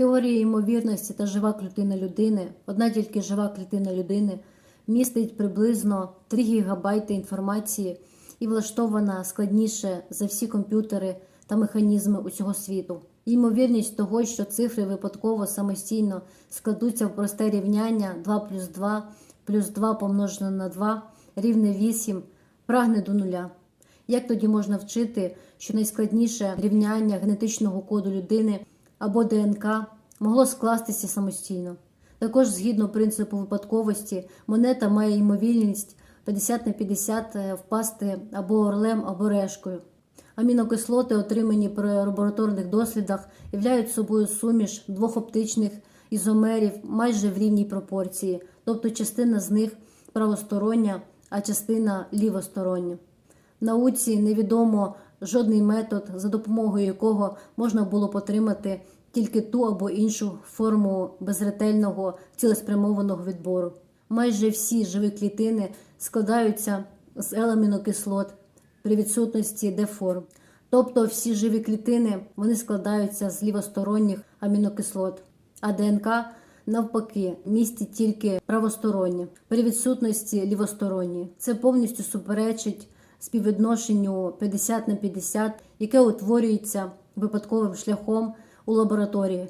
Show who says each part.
Speaker 1: Теорія ймовірності та жива клітина людини, одна тільки жива клітина людини, містить приблизно 3 ГБ інформації і влаштована складніше за всі комп'ютери та механізми усього світу. Ймовірність того, що цифри випадково самостійно складуться в просте рівняння 2 плюс 2 плюс 2 помножено на 2 рівне 8, прагне до нуля. Як тоді можна вчити, що найскладніше рівняння генетичного коду людини або ДНК могло скластися самостійно? Також, згідно принципу випадковості, монета має ймовірність 50 на 50 впасти або орлем, або решкою. Амінокислоти, отримані при лабораторних дослідах, являють собою суміш двох оптичних ізомерів майже в рівній пропорції, тобто частина з них правостороння, а частина лівостороння. В науці невідомо жодний метод, за допомогою якого можна було б отримати тільки ту або іншу форму безретельного цілеспрямованого відбору. Майже всі живі клітини складаються з еламінокислот при відсутності деформ. Тобто всі живі клітини вони складаються з лівосторонніх амінокислот, а ДНК навпаки містить тільки правосторонні при відсутності лівосторонні. Це повністю суперечить співвідношенню 50 на 50, яке утворюється випадковим шляхом лабораторії.